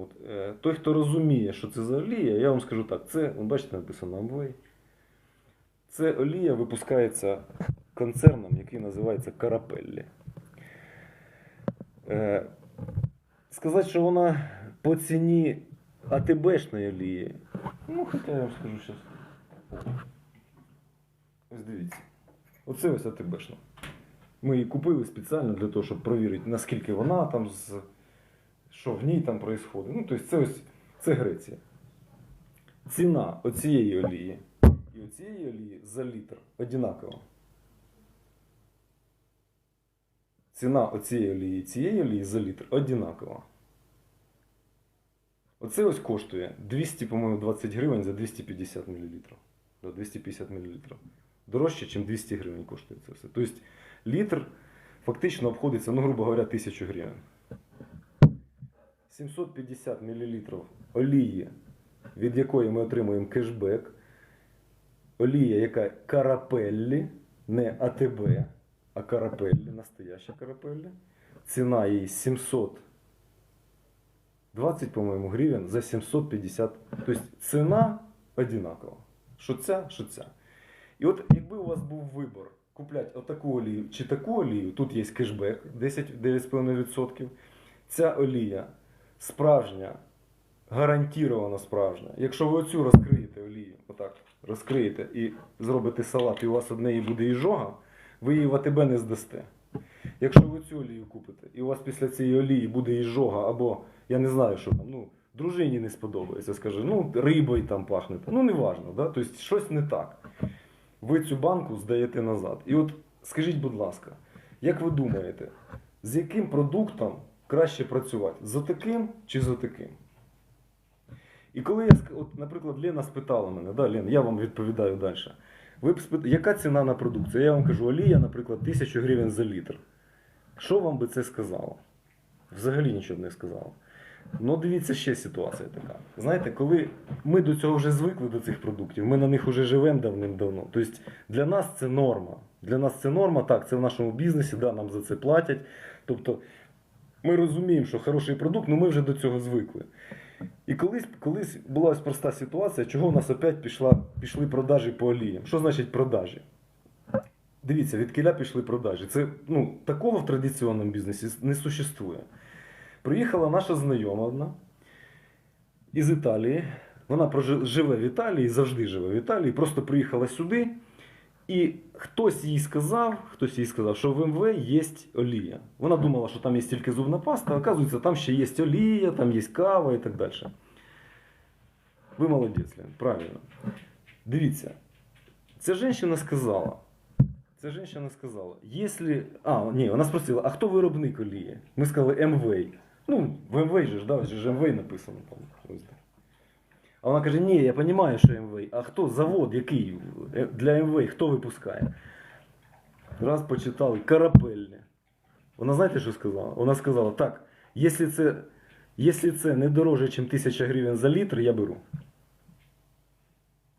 От, е, той, хто розуміє, що це за олія, я вам скажу так, це, ви бачите, написано Amway. Це олія випускається концерном, який називається Карапеллі. Е, сказати, що вона по ціні АТБшної олії, ну, хоча я вам скажу зараз. Ось дивіться. Оце ось АТБшна. Ми її купили спеціально для того, щоб провірити, наскільки вона там з. Що в ній там відбувається. Ну, тобто це ось це Греція. Ціна оцієї олії і оцієї олії за літр одинакова. Ціна оцієї олії і цієї олії за літр одинакова. Оце ось коштує 200, по-моєму, 20 гривень за 250 мл. За 250 мл. Дорожче, ніж 200 гривень коштує це все. Тобто літр фактично обходиться, ну, грубо говоря, 1000 гривень. 750 мл олії, від якої ми отримуємо кешбек. Олія, яка карапеллі, не АТБ, а карапеллі, настояща карапеллі. Ціна її 720, по-моєму, гривень за 750. Тобто ціна одинакова. Що ця, що ця. І от якби у вас був вибір купляти отаку олію чи таку олію, тут є кешбек 10 9,5%. Ця олія справжня, гарантіровано справжня. Якщо ви оцю розкриєте олію, отак, розкриєте і зробите салат, і у вас од неї буде іжога, ви її в АТБ не здасте. Якщо ви цю олію купите, і у вас після цієї олії буде іжога, або я не знаю, що там, ну, дружині не сподобається, скаже, ну, рибою там пахне. Ну, не важно, да? тобто щось не так. Ви цю банку здаєте назад. І от скажіть, будь ласка, як ви думаєте, з яким продуктом краще працювати? З отаким чи з отаким? І коли я, от, наприклад, Лена спитала мене, да, Лен, я вам відповідаю далі. Ви б спит... Яка ціна на продукцію? Я вам кажу, олія, наприклад, 1000 гривень за літр. Що вам би це сказало? Взагалі нічого б не сказало. Ну, дивіться, ще ситуація така. Знаєте, коли ми до цього вже звикли до цих продуктів, ми на них вже живемо давним-давно. Тобто для нас це норма. Для нас це норма, так, це в нашому бізнесі, да, нам за це платять. Тобто ми розуміємо, що хороший продукт, але ми вже до цього звикли. І колись, колись була ось проста ситуація, чого у нас опять пішла, пішли продажі по оліям. Що значить продажі? Дивіться, від кіля пішли продажі. Це, ну, такого в традиційному бізнесі не существує. Приїхала наша знайома одна із Італії. Вона живе в Італії, завжди живе в Італії. Просто приїхала сюди, і хтось їй сказав, хтось їй сказав, що в МВ є олія. Вона думала, що там є тільки зубна паста, а оказується, там ще є олія, там є кава і так далі. Ви молодець, Лен, правильно. Дивіться, ця жінка сказала. Ця жінка сказала, якщо... А, ні, вона спросила, а хто виробник олії? Ми сказали МВ. Ну, в МВ же ж, да, ж МВ написано там. Ось так. А вона каже, ні, я розумію, що МВ. А хто завод, який Е, для МВ, хто випускає? Раз почитали, карапельне. Вона знаєте, що сказала? Вона сказала, так, якщо це, якщо це не дороже, ніж 1000 гривень за літр, я беру.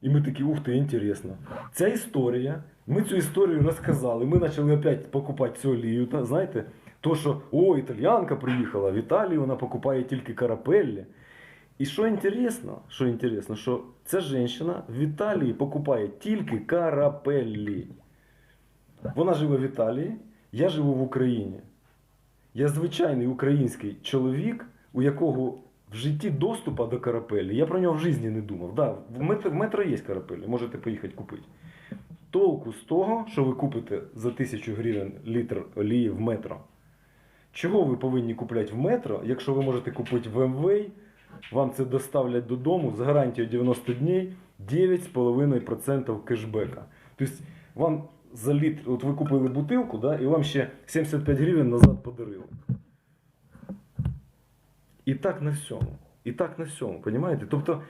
І ми такі, ух ти, інтересно. Ця історія, ми цю історію розказали, ми почали опять покупати цю олію. Знаєте, то, що о, італіянка приїхала, в Італії вона покупає тільки карапеллі. І що інтересно, що інтересно, що ця жінка в Італії покупає тільки карапеллі. Вона живе в Італії, я живу в Україні. Я звичайний український чоловік, у якого в житті доступу до карапелі. Я про нього в житті не думав. Да, в метро, в метро є карапелі, можете поїхати купити. Толку з того, що ви купите за тисячу гривень літр олії в метро. Чого ви повинні купляти в метро, якщо ви можете купити в МВ, вам це доставлять додому з гарантією 90 днів 9,5% кешбека. Тобто вам за літр, от ви купили бутилку, да, і вам ще 75 гривень назад подарили. І так на всьому. І так на всьому, розумієте? Тобто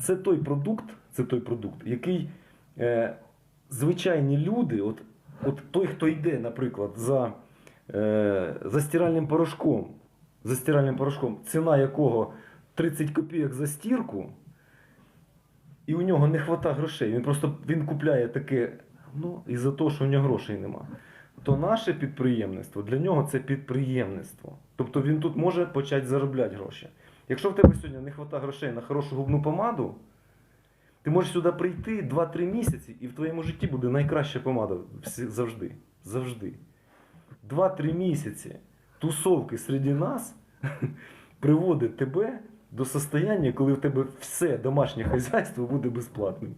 це той продукт, це той продукт, який е, звичайні люди, от, от той, хто йде, наприклад, за, е, за стиральним порошком, за стиральним порошком, ціна якого 30 копійок за стірку, і у нього не вистачає грошей. Він просто він купляє таке, ну, із-за того, що у нього грошей нема. То наше підприємництво для нього це підприємництво. Тобто він тут може почати заробляти гроші. Якщо в тебе сьогодні не вистачає грошей на хорошу губну помаду, ти можеш сюди прийти 2-3 місяці, і в твоєму житті буде найкраща помада завжди. Завжди. 2-3 місяці тусовки серед нас приводить тебе до состояння, коли в тебе все домашнє хазяйство буде безплатним.